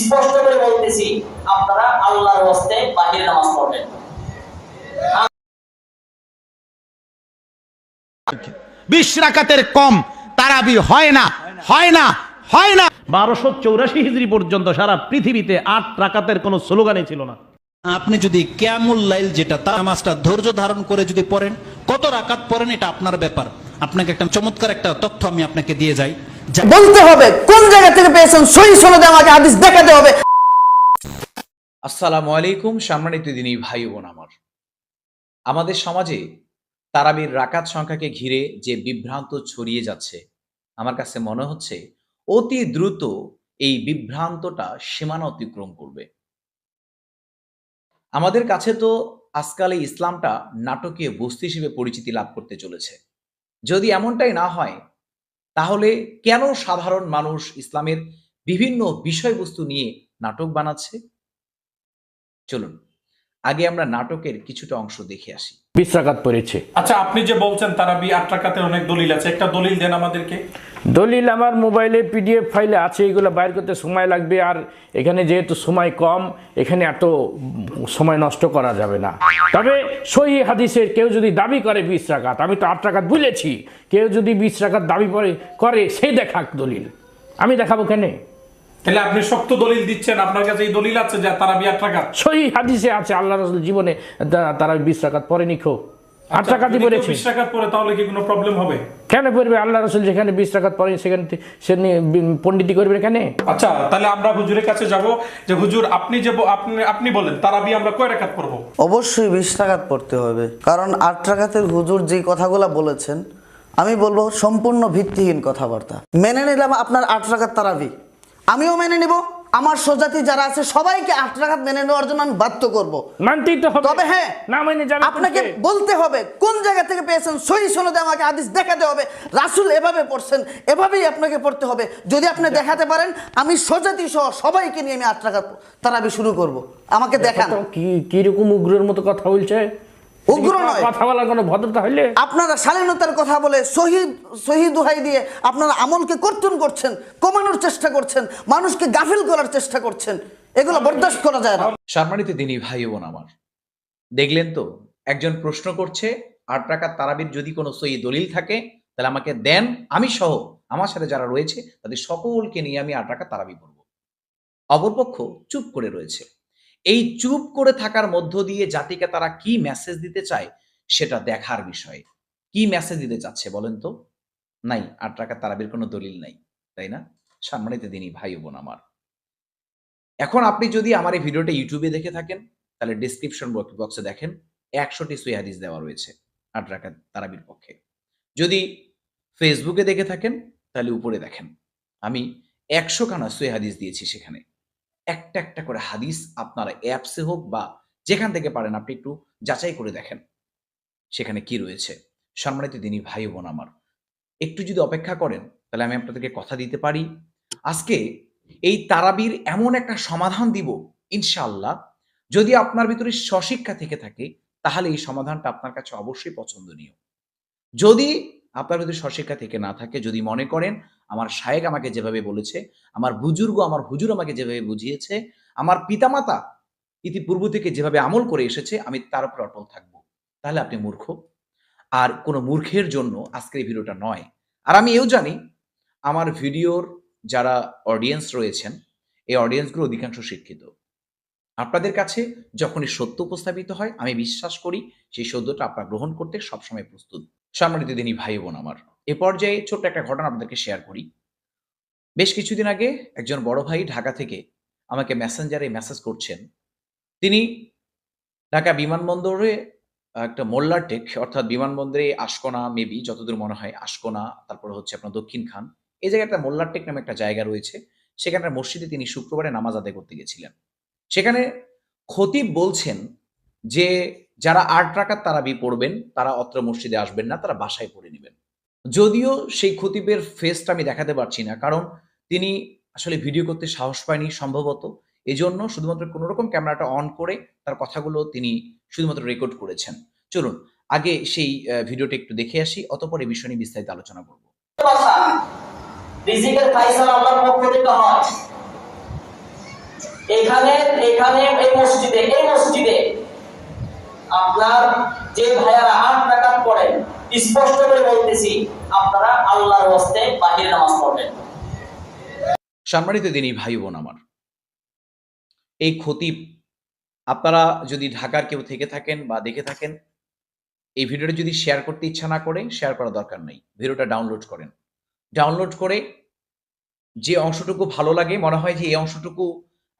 স্পষ্ট করে বলতেছি আপনারা আল্লাহর হস্তে বাহির নামাজ পড়বেন। বিশ রাকাতের কম তারাবি হয় না হয় না হয় না। বারোশো চৌরাশি হিজড়ি পর্যন্ত সারা পৃথিবীতে আট রাকাতের কোনো স্লোগানই ছিল না। আপনি যদি ক্যামুল লাইল যেটা তার নামাজটা ধৈর্য ধারণ করে যদি পড়েন কত রাকাত পড়েন এটা আপনার ব্যাপার। আপনাকে একটা চমৎকার একটা তথ্য আমি আপনাকে দিয়ে যাই। বলতে হবে কোন জায়গা থেকে পেয়েছেন সহি সনদে আমাকে হাদিস দেখাতে হবে? আসসালামু আলাইকুম সম্মানিত দিনী ভাই বোন আমার। আমাদের সমাজে তারাবির রাকাত সংখ্যাকে ঘিরে যে বিভ্রান্ত ছড়িয়ে যাচ্ছে আমার কাছে মনে হচ্ছে অতি দ্রুত এই বিভ্রান্তটা সীমানা অতিক্রম করবে। আমাদের কাছে তো আজকাল এই ইসলামটা নাটকীয় বস্তু হিসেবে পরিচিতি লাভ করতে চলেছে। যদি এমনটাই না হয় তাহলে কেন সাধারণ মানুষ ইসলামের বিভিন্ন বিষয়বস্তু নিয়ে নাটক বানাচ্ছে? চলুন। আগে আমরা নাটকের কিছুটা অংশ দেখে আসি। বিশ রাকাত পড়েছে। আচ্ছা আপনি যে বলছেন তারা বি আট টাকাতে অনেক দলিল আছে একটা দলিল দেন আমাদেরকে। দলিল আমার মোবাইলে পিডিএফ ফাইলে আছে এগুলো বাইর করতে সময় লাগবে আর এখানে যেহেতু সময় কম এখানে এত সময় নষ্ট করা যাবে না। তবে সহি হাদিসের কেউ যদি দাবি করে বিশ রাকাত আমি তো আট টাকাত বলেছি কেউ যদি বিশ রাকাত দাবি করে করে সেই দেখাক দলিল। আমি দেখাবো কেনে? তাহলে আপনি শক্ত দলিল দিচ্ছেন আপনার কাছে এই দলিল আছে যে তারা বি আট টাকা সহি হাদিসে আছে আল্লাহ রসুল জীবনে তারা বিশ রাকাত পরে নিখো আট পড়েছে বিশ পরে তাহলে কি কোনো প্রবলেম হবে? কেন পড়বে আল্লাহ রসুল যেখানে বিশ সেখানে তি- সে পণ্ডিতি করবে কেন? আচ্ছা তাহলে আমরা হুজুরের কাছে যাব যে হুজুর আপনি যে আপনি আপনি বলেন তারা বি আমরা কয় পড়ব? অবশ্যই বিশ টাকাত পড়তে হবে। কারণ আট টাকাতের হুজুর যে কথাগুলো বলেছেন আমি বলব সম্পূর্ণ ভিত্তিহীন কথাবার্তা। মেনে নিলাম আপনার আট টাকার তারাবি। আমিও মেনে নিব। আমার স্বজাতি যারা আছে সবাইকে আট মেনে নেওয়ার জন্য আমি বাধ্য করব। মানতেই তো হবে। তবে হ্যাঁ না মেনে যাবে আপনাকে বলতে হবে কোন জায়গা থেকে পেয়েছেন সহি সনদে আমাকে হাদিস দেখাতে হবে রাসূল এভাবে পড়ছেন এভাবেই আপনাকে পড়তে হবে। যদি আপনি দেখাতে পারেন আমি স্বজাতি সহ সবাইকে নিয়ে আমি আট তারাবি শুরু করব। আমাকে দেখান। তো কি কীরকম উগ্রের মতো কথা বলছে? উগ্র নয়। কথা বলার কোনো ভদ্রতা হইলে? আপনারা শালীনতার কথা বলে শহীদ শহীদ দোহাই দিয়ে আপনারা আমলকে কর্তন করছেন কমানোর চেষ্টা করছেন মানুষকে গাফিল করার চেষ্টা করছেন এগুলো বরদাস্ত করা যায় না। সম্মানিত দিনী ভাই বোন আমার দেখলেন তো একজন প্রশ্ন করছে আট টাকার তারাবির যদি কোনো সই দলিল থাকে তাহলে আমাকে দেন আমি সহ আমার সাথে যারা রয়েছে তাদের সকলকে নিয়ে আমি আট টাকা তারাবি করব অপরপক্ষ চুপ করে রয়েছে। এই চুপ করে থাকার মধ্য দিয়ে জাতিকে তারা কি মেসেজ দিতে চায়, সেটা দেখার বিষয়। কি মেসেজ দিতে চাচ্ছে বলেন তো? নাই, আট টাকা তারাবির কোনো দলিল নাই, তাই না? সম্মানিত দিনই ভাই বোন আমার। এখন আপনি যদি আমার এই ভিডিওটা ইউটিউবে দেখে থাকেন, তাহলে ডিসক্রিপশন বক্সে দেখেন, একশোটি হাদিস দেওয়া রয়েছে আট রাকাত তারাবির পক্ষে। যদি ফেসবুকে দেখে থাকেন, তাহলে উপরে দেখেন, আমি একশো খানা হাদিস দিয়েছি সেখানে। একটা একটা করে হাদিস আপনারা অ্যাপসে হোক বা যেখান থেকে পারেন আপনি একটু যাচাই করে দেখেন। সেখানে কি রয়েছে? সম্মানিত দিনী ভাই বোন আমার, একটু যদি অপেক্ষা করেন, তাহলে আমি আপনাদেরকে কথা দিতে পারি। আজকে এই তারাবির এমন একটা সমাধান দিব, ইনশাআল্লাহ। যদি আপনার ভিতরে স্বশিক্ষা থেকে থাকে, তাহলে এই সমাধানটা আপনার কাছে অবশ্যই পছন্দনীয়। যদি আপনার যদি স্বশিক্ষা থেকে না থাকে, যদি মনে করেন আমার শায়েক আমাকে যেভাবে বলেছে, আমার বুজুর্গ আমার হুজুর আমাকে যেভাবে বুঝিয়েছে, আমার পিতামাতা ইতিপূর্ব থেকে যেভাবে আমল করে এসেছে, আমি তার উপর অটল থাকব। তাহলে আপনি মূর্খ। আর কোনো মূর্খের জন্য আজকের এই ভিডিওটা নয়। আর আমি এও জানি, আমার ভিডিওর যারা অডিয়েন্স রয়েছেন, এই অডিয়েন্সগুলো অধিকাংশ শিক্ষিত। আপনাদের কাছে যখনই সত্য উপস্থাপিত হয়, আমি বিশ্বাস করি সেই সত্যটা আপনারা গ্রহণ করতে সবসময় প্রস্তুত। সম্মানিত দিনই ভাই বোন আমার, এ পর্যায়ে ছোট্ট একটা ঘটনা আপনাদেরকে শেয়ার করি। বেশ কিছুদিন আগে একজন বড় ভাই ঢাকা থেকে আমাকে মেসেঞ্জারে মেসেজ করছেন। তিনি ঢাকা বিমানবন্দরে একটা মোল্লার টেক, অর্থাৎ বিমানবন্দরে আশকোনা মেবি যতদূর মনে হয় আশকোনা, তারপরে হচ্ছে আপনার দক্ষিণ খান। এই জায়গায় একটা মোল্লার টেক নামে একটা জায়গা রয়েছে। সেখানকার মসজিদে তিনি শুক্রবারে নামাজ আদায় করতে গেছিলেন। সেখানে খতিব বলছেন যে যারা আট রাকাত তারাবি পড়বেন, তারা অত্র মসজিদে আসবেন না, তারা বাসায় পড়ে নেবেন। যদিও সেই খতিবের ফেসটা আমি দেখাতে পারছি না, কারণ তিনি আসলে ভিডিও করতে সাহস পায়নি সম্ভবত। এজন্য শুধুমাত্র কোনো রকম ক্যামেরাটা অন করে তার কথাগুলো তিনি শুধুমাত্র রেকর্ড করেছেন। চলুন, আগে সেই ভিডিওটা একটু দেখে আসি, অতপর এই বিষয় নিয়ে বিস্তারিত আলোচনা করব। এখানে এখানে, এই মসজিদে এই মসজিদে আপনার যে ভাইয়ারা আট টাকাত পড়েন স্পষ্ট করে বলতেছি, আপনারা আল্লাহর হস্তে বাহির নামাজ পড়বেন। সম্মানিত দিনই ভাই বোন আমার, এই খতিব, আপনারা যদি ঢাকার কেউ থেকে থাকেন বা দেখে থাকেন, এই ভিডিওটা যদি শেয়ার করতে ইচ্ছা না করে শেয়ার করা দরকার নেই। ভিডিওটা ডাউনলোড করেন। ডাউনলোড করে যে অংশটুকু ভালো লাগে, মনে হয় যে এই অংশটুকু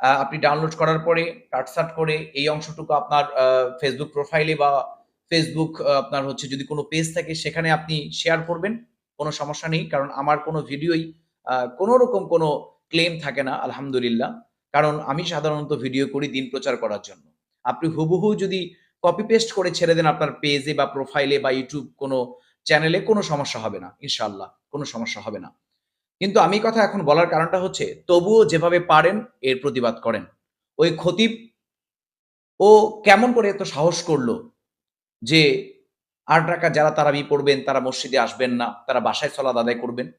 আপনি ডাউনলোড করার পরে কাটসাট করে এই অংশটুকু আপনার ফেসবুক প্রোফাইলে বা ফেসবুক আপনার হচ্ছে যদি কোনো পেজ থাকে, সেখানে আপনি শেয়ার করবেন, কোনো সমস্যা নেই। কারণ আমার কোনো ভিডিওই কোনো রকম কোনো ক্লেম থাকে না, আলহামদুলিল্লাহ। কারণ আমি সাধারণত ভিডিও করি দিন প্রচার করার জন্য। আপনি হুবহু যদি কপি পেস্ট করে ছেড়ে দেন আপনার পেজে বা প্রোফাইলে বা ইউটিউব কোনো চ্যানেলে কোনো সমস্যা হবে না ইনশাল্লাহ কোনো সমস্যা হবে না। কিন্তু আমি কথা এখন বলার কারণটা হচ্ছে, তবুও যেভাবে পারেন, এর প্রতিবাদ করেন। ওই খতিব, ও কেমন করে এত সাহস করল যে, আট টাকা যারা তারাবি পড়বেন, তারা মসজিদে আসবেন না, তারা বাসায় সলাদ আদায় করবেন?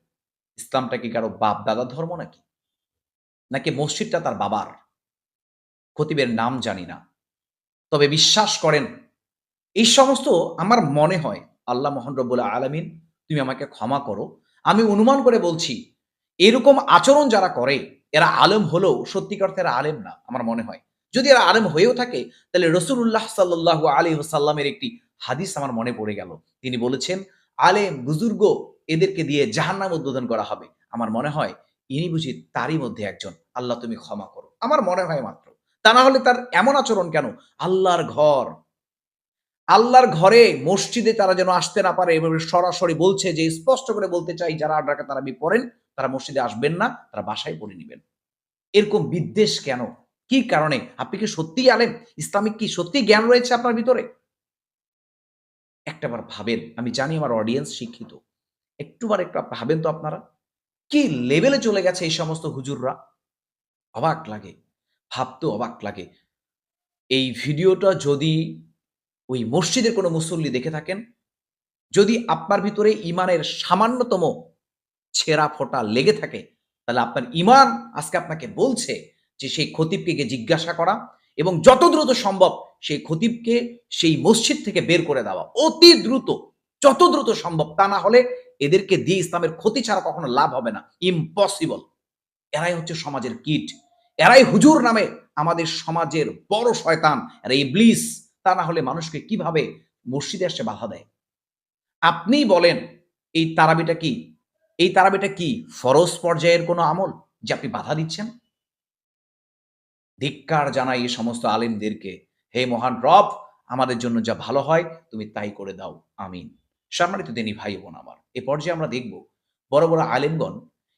ইসলামটা কি কারও বাপ দাদা ধর্ম নাকি? নাকি মসজিদটা তার বাবার? খতিবের নাম জানি না। তবে বিশ্বাস করেন, এই সমস্ত আমার মনে হয়, আল্লাহ মোহন রব্বুল্লাহ আলমিন, তুমি আমাকে ক্ষমা করো আমি অনুমান করে বলছি, এরকম আচরণ যারা করে, এরা আলেম হলেও সত্যিকার এরা আলেম না, আমার মনে হয়। যদি এরা আলেম হয়েও থাকে, তাহলে রসুল্লাহ সাল্লাহ আলী সাল্লামের একটি হাদিস আমার মনে পড়ে গেল। তিনি বলেছেন, আলেম, বুজুর্গ, এদেরকে দিয়ে জাহান্নাম উদ্বোধন করা হবে। আমার মনে হয়, ইনি বুঝি তারই মধ্যে একজন। আল্লাহ তুমি ক্ষমা করো। আমার মনে হয় মাত্র। তা না হলে তার এমন আচরণ কেন? আল্লাহর ঘর আল্লাহর ঘরে, মসজিদে তারা যেন আসতে না পারে এভাবে সরাসরি বলছে যে, স্পষ্ট করে বলতে চাই, যারা রাখা তারা পড়েন তারা মসজিদে আসবেন না, তারা বাসায় পড়ে নেবেন। এরকম বিদ্বেষ কেন? কি কারণে? আপনি কি সত্যিই আলেম? ইসলামিক কি সত্যি জ্ঞান রয়েছে আপনার ভিতরে? একটাবার ভাবেন, আমি জানি আমার অডিয়েন্স শিক্ষিত। একটুবার একটু ভাবেন তো আপনারা। কি লেভেলে চলে গেছে এই সমস্ত হুজুররা? অবাক লাগে। ভাবতেও অবাক লাগে। এই ভিডিওটা যদি ওই মসজিদের কোনো মুসল্লি দেখে থাকেন? যদি আপনার ভিতরে ইমানের সামান্যতম ছেঁড়া ফোটা লেগে থাকে, তাহলে আপনার ইমান আজকে আপনাকে বলছে যে সেই খতিবকে জিজ্ঞাসা করা এবং যত দ্রুত সম্ভব সেই খতিবকে সেই মসজিদ থেকে বের করে দেওয়া। অতি দ্রুত, যত দ্রুত সম্ভব। তা না হলে এদেরকে দিয়ে ইসলামের ক্ষতি ছাড়া কখনো লাভ হবে না। ইম্পসিবল এরাই হচ্ছে সমাজের কিট। এরাই হুজুর নামে আমাদের সমাজের বড় শয়তান। এরা ইবলিস। তা না হলে মানুষকে কীভাবে মসজিদে আসছে বাধা দেয়? আপনি বলেন, এই তারাবিটা কি? এই তারাবিটা কি ফরজ পর্যায়ের কোনো আমল যে আপনি বাধা দিচ্ছেন? ধিক্কার জানাই এই সমস্ত আলেমদেরকে, হে মহান রব, আমাদের জন্য যা ভালো হয়, তুমি তাই করে দাও। আমিন। সম্মানিত দেনী ভাই বোন আমার, এ পর্যায়ে আমরা দেখব বড় বড় আলেমগণ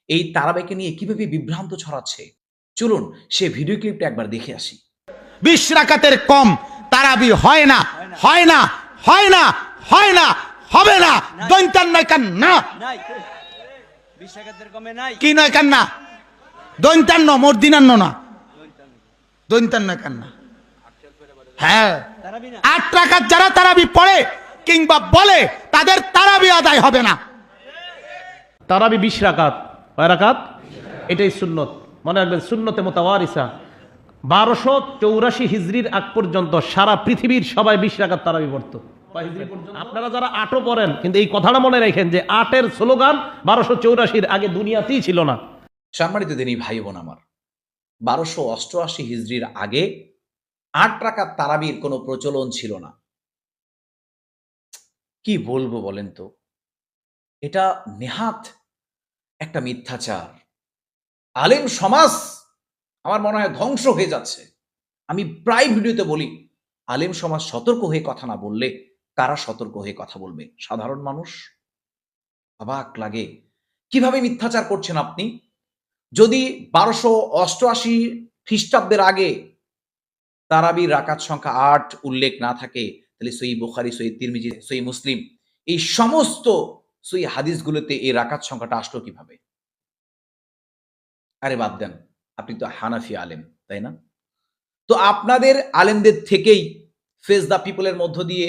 এই তারাবাইকে নিয়ে কীভাবে বিভ্রান্ত ছড়াচ্ছে। চলুন সে ভিডিও ক্লিপটা একবার দেখে আসি। বিশ রাকাতের কম তারাবি হয় না হয় না হয় না হয় না, হবে না। দৈন্তান নয় কান না কি নয় কান না দৈন্তান্ন মর্দিনান্ন না। দৈন্তান নয় কান না হ্যাঁ। আট রাকাত যারা তারাবি পড়ে কিংবা বলে, তাদের তারাবি আদায় হবে না। তারাবি বিশ রাকাত কয় রাকাত এটাই সুন্নত। মনে রাখবেন, সুন্নতে মোতাওয়ারিসা। বারোশো চৌরাশি হিজড়ির আগ পর্যন্ত সারা পৃথিবীর সবাই বিশ রাকাত তারাবি পড়তো। আপনারা যারা আটও পড়েন কিন্তু এই কথাটা মনে রাখেন যে আটের স্লোগান বারোশো চৌরাশির আগে দুনিয়াতেই ছিল না। সম্মানিত দিনী ভাই বোন আমার বারোশো অষ্টআশি হিজড়ির আগে আট টাকা তারাবির কোনো প্রচলন ছিল না। কি বলব বলেন তো? এটা নেহাত একটা মিথ্যাচার। আলেম সমাজ আমার মনে হয় ধ্বংস হয়ে যাচ্ছে। আমি প্রায় ভিডিওতে বলি, আলেম সমাজ সতর্ক হয়ে কথা না বললে কারা সতর্ক হয়ে কথা বলবে? সাধারণ মানুষ? অবাক লাগে। কীভাবে মিথ্যাচার করছেন আপনি? যদি বারোশো অষ্টআশি খ্রিস্টাব্দের আগে তারাবির রাকাত সংখ্যা আট উল্লেখ না থাকে, তাহলে সই বুখারি সই তিরমিজি সই মুসলিম, এই সমস্ত সই হাদিসগুলোতে এই রাকাত সংখ্যাটা আসলো কীভাবে? আরে বাদ দেন। আপনি তো হানাফি আলেম, তাই না? তো আপনাদের আলেমদের থেকেই ফেস দ্য পিপলের মধ্য দিয়ে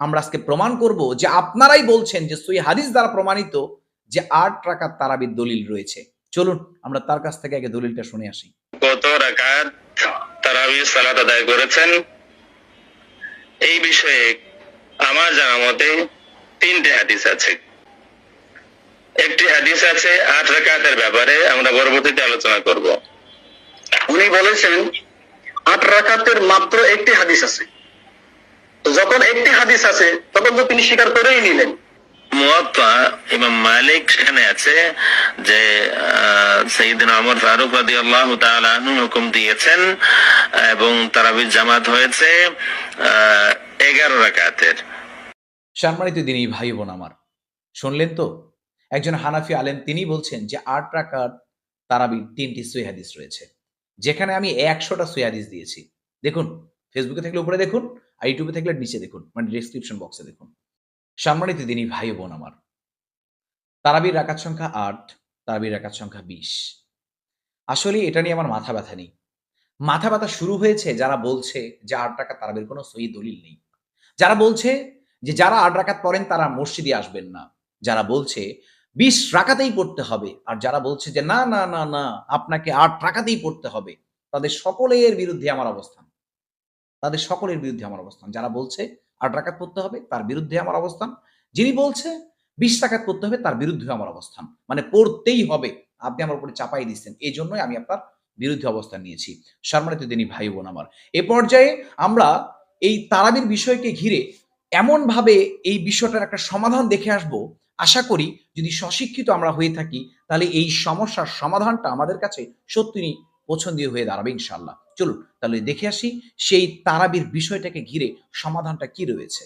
আমরা আজকে প্রমাণ করব যে আপনারাই বলছেন যে সই হাদিস দ্বারা প্রমাণিত যে আট রাকাত তারাবির দলিল রয়েছে। চলুন, আমরা তার কাছ থেকে আগে দলিলটা শুনে আসি। কত রাকাত তারাবি সালাত আদায় করেছেন? এই বিষয়ে আমার জানা মতে তিনটে হাদিস আছে। একটি হাদিস আছে আট রাকাতের ব্যাপারে, আমরা পরবর্তীতে আলোচনা করব। উনি বলেছেন আট রাকাতের মাত্র একটি হাদিস আছে। যখন একটি হাদিস আছে তখন তো তিনি স্বীকার করেই নিলেন। মুয়াত্তা ইমাম মালিক সেখানে আছে যে সঈদিন আমর ফারুক রাদিয়াল্লাহু তাআলা আনহু হুকুম দিয়েছেন এবং তারাবির জামাত হয়েছে এগারো রাকাতের। সম্মানিত দিনই ভাই বোন আমার শুনলেন তো? একজন হানাফি আলেম তিনি বলছেন যে আট রাকাত তারাবির তিনটি সই হাদিস রয়েছে। যেখানে আমি একশোটা সই হাদিস দিয়েছি। দেখুন ফেসবুকে থাকলে উপরে দেখুন, আর ইউটিউবে থাকলে নিচে দেখুন মানে ডিসক্রিপশন বক্সে দেখুন। সম্মানিত দিনই ভাই বোন আমার, তারাবির রাকাত সংখ্যা আট, তারাবির রাকাত সংখ্যা বিশ। আসলে এটা নিয়ে আমার মাথা ব্যথা নেই। মাথা ব্যথা শুরু হয়েছে যারা বলছে যে আট টাকা তারাবির কোনো সহি দলিল নেই। যারা বলছে যে যারা আট রাকাত পড়েন তারা মসজিদে আসবেন না। যারা বলছে বিশ রাকাতেই পড়তে হবে। আর যারা বলছে যে, না না না না, আপনাকে আট রাকাতেই পড়তে হবে। তাদের সকলের বিরুদ্ধে আমার অবস্থান। তাদের সকলের বিরুদ্ধে আমার অবস্থান। যারা বলছে আট রাকাত পড়তে হবে, তার বিরুদ্ধে আমার অবস্থান। যিনি বলছে বিশ রাকাত পড়তে হবে, তার বিরুদ্ধে আমার অবস্থান। মানে পড়তেই হবে। আপনি আমার উপরে চাপাই দিচ্ছেন। এই জন্যই আমি আপনার বিরুদ্ধে অবস্থান নিয়েছি। সম্মানিত দিনী ভাই বোন আমার, এ পর্যায়ে আমরা এই তারাবির বিষয়কে ঘিরে এমন ভাবে এই বিষয়টার একটা সমাধান দেখে আসব আশা করি যদি স্বশিক্ষিত আমরা হয়ে থাকি, তাহলে এই সমস্যার সমাধানটা আমাদের কাছে সত্যি পছন্দীয় হয়ে দাঁড়াবে ইনশাল্লাহ চলুন, তাহলে দেখে আসি সেই তারাবির বিষয়টাকে ঘিরে সমাধানটা কি রয়েছে।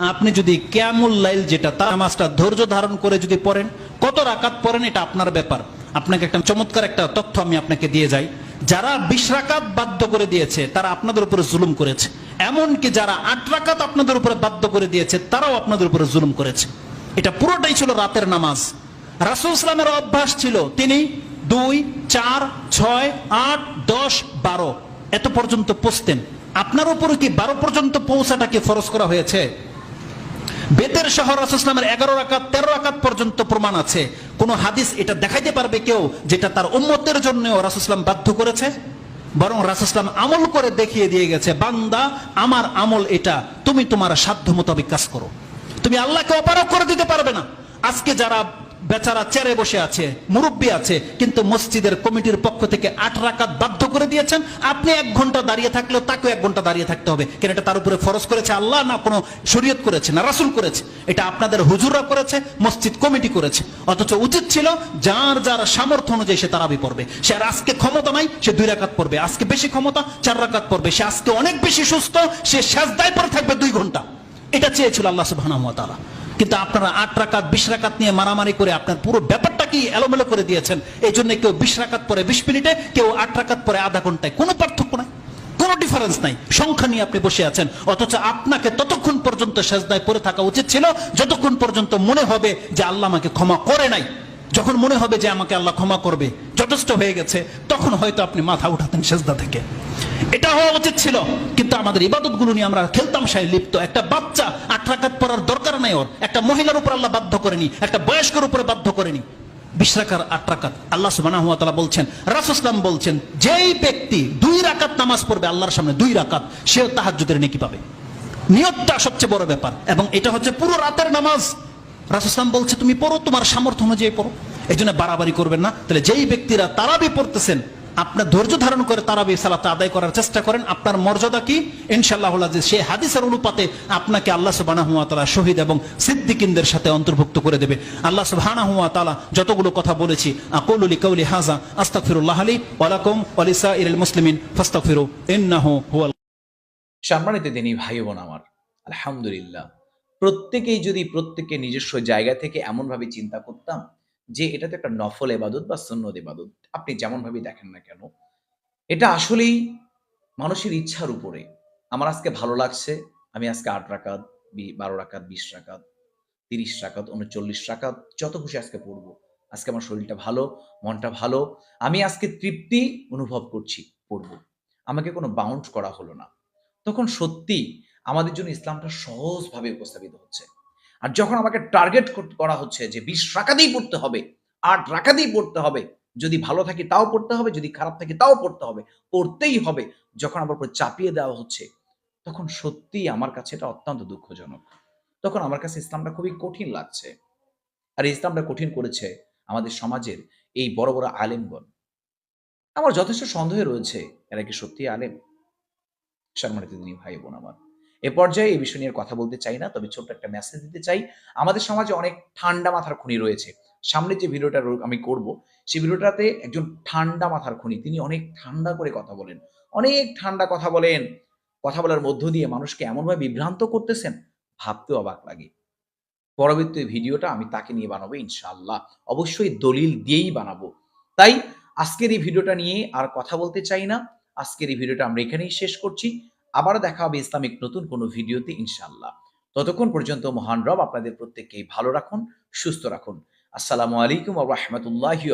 আপনি যদি ক্যামুল লাইল যেটা তার নামাজটা ধৈর্য ধারণ করে যদি পড়েন, কত রাকাত পড়েন এটা আপনার ব্যাপার। আপনাকে একটা চমৎকার একটা তথ্য আমি আপনাকে দিয়ে যাই। যারা বিশ রাকাত বাধ্য করে দিয়েছে, তারা আপনাদের উপরে জুলুম করেছে। এমনকি যারা আট রাকাত আপনাদের উপরে বাধ্য করে দিয়েছে, তারাও আপনাদের উপরে জুলুম করেছে। এটা পুরোটাই ছিল রাতের নামাজ। রাসুল ইসলামের অভ্যাস ছিল, তিনি দুই, চার, ছয়, আট, দশ, বারো এত পর্যন্ত পৌঁছতেন। আপনার উপরে কি বারো পর্যন্ত পৌঁছাটাকে ফরজ করা হয়েছে? বেতের শহর রাসুসলামের এগারো রাকাত, তেরো রাকাত পর্যন্ত প্রমাণ আছে। কোন হাদিস এটা দেখাইতে পারবে কেউ যেটা তার উম্মতের জন্য রাসুসলাম বাধ্য করেছে? বরং রাসুসলাম আমল করে দেখিয়ে দিয়ে গেছে, বান্দা, আমার আমল এটা, তুমি তোমার সাধ্য মোতাবেক কাজ করো। তুমি আল্লাহকে অপারক করে দিতে পারবে না। আজকে যারা বেচারা চেয়ারে বসে আছে, মুরব্বী আছে, কিন্তু মসজিদের কমিটির পক্ষ থেকে আট রাকাত বাধ্য করে দিয়েছেন, আপনি এক ঘণ্টা দাঁড়িয়ে থাকলেও তাকেও এক ঘণ্টা দাঁড়িয়ে থাকতে হবে। কেন এটা তার উপরে ফরজ করেছে আল্লাহ না কোনো শরীয়ত করেছে না রাসুল করেছে? এটা আপনাদের হুজুররা করেছে, মসজিদ কমিটি করেছে। অথচ উচিত ছিল যার যার সামর্থ্য অনুযায়ী সে তারাবি পড়বে। সে আর আজকে ক্ষমতা নাই, সে দুই রাকাত পড়বে। আজকে বেশি ক্ষমতা, চার রাকাত পড়বে। সে আজকে অনেক বেশি সুস্থ, সে সাজদায় পরে থাকবে দুই ঘণ্টা। এটা চেয়েছিল আল্লাহ তাআলা। কিন্তু আপনারা আট রাকাত, বিশ রাকাত নিয়ে মারামারি করে আপনার পুরো ব্যাপারটা কি এলোমেলো করে দিয়েছেন? এই জন্য কেউ বিশ রাকাত পরে বিশ মিনিটে, কেউ আট রাকাত পরে আধা ঘন্টায়। কোনো পার্থক্য নাই। কোনো ডিফারেন্স নাই। সংখ্যা নিয়ে আপনি বসে আছেন। অথচ আপনাকে ততক্ষণ পর্যন্ত সেজদায় পড়ে থাকা উচিত ছিল, যতক্ষণ পর্যন্ত মনে হবে যে আল্লাহ আমাকে ক্ষমা করে নাই। যখন মনে হবে যে আমাকে আল্লাহ ক্ষমা করবে, যথেষ্ট হয়ে গেছে, তখন হয়তো আপনি মাথা উঠাতেন সেজদা থেকে। এটা হওয়া উচিত ছিল। কিন্তু আমাদের ইবাদতগুলো নিয়ে আমরা খেলতাম সাই লিপ্ত। একটা বাচ্চা আট পড়ার দরকার নাই ওর। একটা মহিলার উপর আল্লাহ বাধ্য করেনি। একটা বয়স্কের উপরে বাধ্য করেনি। আল্লাহ তাআলা বলছেন রাসূলুল্লাহ বলছেন, যেই ব্যক্তি দুই রাকাত নামাজ পড়বে, আল্লাহর সামনে দুই রাকাত নেকি পাবে। নিয়তটা সবচেয়ে বড় ব্যাপার। এবং এটা হচ্ছে পুরো রাতের নামাজ। রাসুসলাম বলছে, তুমি পড়ো, তোমার সামর্থ্য অনুযায়ী পড়ো। এই জন্য বাড়াবাড়ি করবেন না। তাহলে যেই ব্যক্তিরা তারাবি পড়তেছেন আপনার ধৈর্য ধারণ করে তারাবি সালাতে আদায় করার চেষ্টা করেন। আপনার মর্যাদা কি? ইনশাল্লাহ যে সেই হাদিসের অনুপাতে আপনাকে আল্লাহ সুবাহ শহীদ এবং সিদ্দিকিনদের সাথে অন্তর্ভুক্ত করে দেবে। আল্লাহ সুবাহ যতগুলো কথা বলেছি, আকুলি কৌলি হাজা আস্তাকফিরুল্লাহ আলী ওয়ালাকুম ওয়ালিসা ইরুল মুসলিমিন ফাস্তাকফিরু ইন্নাহু হুয়াল সম্মানিত দিনী ভাই বোন আমার, আলহামদুলিল্লাহ। প্রত্যেকেই যদি প্রত্যেকে নিজস্ব জায়গা থেকে এমনভাবে চিন্তা করতাম যে এটা তো একটা নফল এবাদত বা সন্ন্যদ এবাদত আপনি যেমনভাবে দেখেন না কেন, এটা আসলেই মানুষের ইচ্ছার উপরে। আমার আজকে ভালো লাগছে, আমি আজকে আট রাকাত বারো রাকাত, বিশ রাকাত, তিরিশ রাকাত, উনচল্লিশ রাকাত, যত খুশি আজকে পড়ব। আজকে আমার শরীরটা ভালো, মনটা ভালো, আমি আজকে তৃপ্তি অনুভব করছি পড়ব। আমাকে কোনো বাউন্ড করা হলো না। তখন সত্যি আমাদের জন্য ইসলামটা সহজভাবে উপস্থাপিত হচ্ছে। আর যখন আমাকে টার্গেট করা হচ্ছে যে বিশ রাকাতেই পড়তে হবে, আট রাকাতেই পড়তে হবে, যদি ভালো থাকি তাও পড়তে হবে, যদি খারাপ থাকি তাও পড়তে হবে, পড়তেই হবে, যখন আমার উপর চাপিয়ে দেওয়া হচ্ছে, তখন সত্যিই আমার কাছে এটা অত্যন্ত দুঃখজনক। তখন আমার কাছে ইসলামটা খুবই কঠিন লাগছে। আর ইসলামটা কঠিন করেছে আমাদের সমাজের এই বড় বড় আলেমগণ। আমার যথেষ্ট সন্দেহ রয়েছে এরা কি সত্যি আলেম? সম্মানিত তিনি ভাই বোন আমার। এ পর্যায়ে এই বিষয় নিয়ে কথা বলতে চাই না, তবে ছোট্ট একটা মেসেজ দিতে চাই। আমাদের সমাজে অনেক ঠান্ডা মাথার খুনি রয়েছে। সামনে যে ভিডিওটা আমি করব, সেই ভিডিওটাতে একজন ঠান্ডা মাথার খুনি, তিনি অনেক ঠান্ডা করে কথা বলেন। অনেক ঠান্ডা কথা বলেন। কথা বলার মধ্য দিয়ে মানুষকে এমনভাবে বিভ্রান্ত করতেছেন, ভাবতেও অবাক লাগে। পরবর্তী ভিডিওটা আমি তাকে নিয়ে বানাবো ইনশাআল্লাহ। অবশ্যই দলিল দিয়েই বানাবো। তাই আজকের এই ভিডিওটা নিয়ে আর কথা বলতে চাই না। আজকের এই ভিডিওটা আমরা এখানেই শেষ করছি। আবার দেখা হবে ইসলামিক নতুন কোনো ভিডিওতে ইনশাল্লাহ ততক্ষণ পর্যন্ত মহান রব আপনাদের প্রত্যেককেই ভালো রাখুন, সুস্থ রাখুন। আসসালামু আলাইকুম ওয়া রাহমাতুল্লাহি